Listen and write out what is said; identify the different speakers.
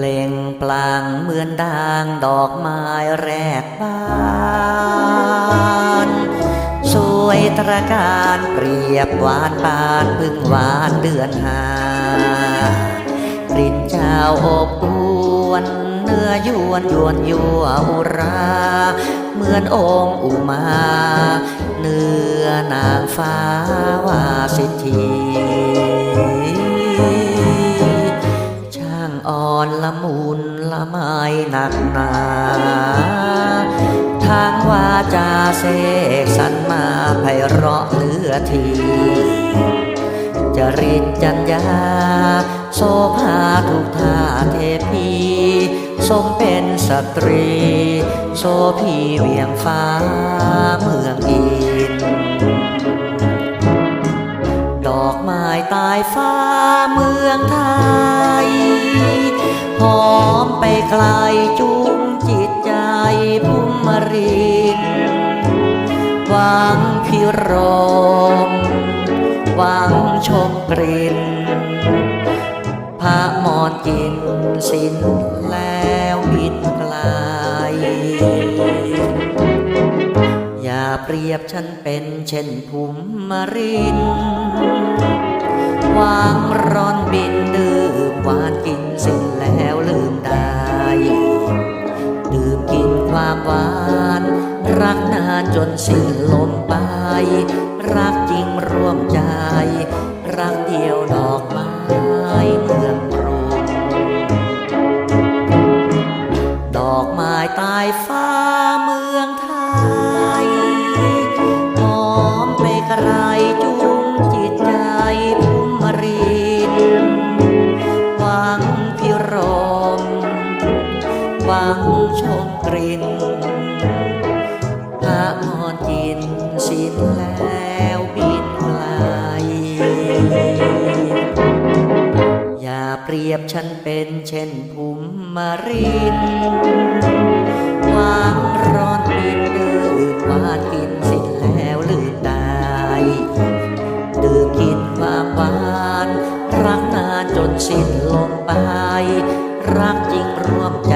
Speaker 1: เหมือนดังดอกไม้แรกบานสวยตระการเปรียบหวานปานพึ่งหวานเดือนหากลิ่นเจ้าอบอวนเนื้อยวนยวนยัวอุรา เหมือนองค์อุมา เนื้อนางฟ้าวาสิทธี อนละมุนละไมหนักหนาทางวาจาเสกสรรมาไพเราะเหลือทีจริตจัญญาโสภาทุกท่าเทพีสมเป็นสตรี โสพีเวียงฟ้าเมืองอิน ดอกไม้ตายฟ้า มไปไกลจุงจิตใจพุ่มมรินหวังพิรมหวังชมกลิ่นพระมอนกินสิ้นแล้วบินไกลอย่าเปรียบฉันเป็นเช่นภูมิมรินวางามหวาน รักนานจนสิ้นลมไป รักจริงร่วมใจ รักเดียวดอกไม้ วังชมกลิ่นพระมอนกินสิ้นแล้วบินไกล อย่าเปรียบฉันเป็นเช่นภูมิมารินวางร้อนบินดื่มวาดกินสิ้นแล้วลืมได้ดื่มกินความหวานรักนานจนสิ้นลมไป รักจริงร่วมใจ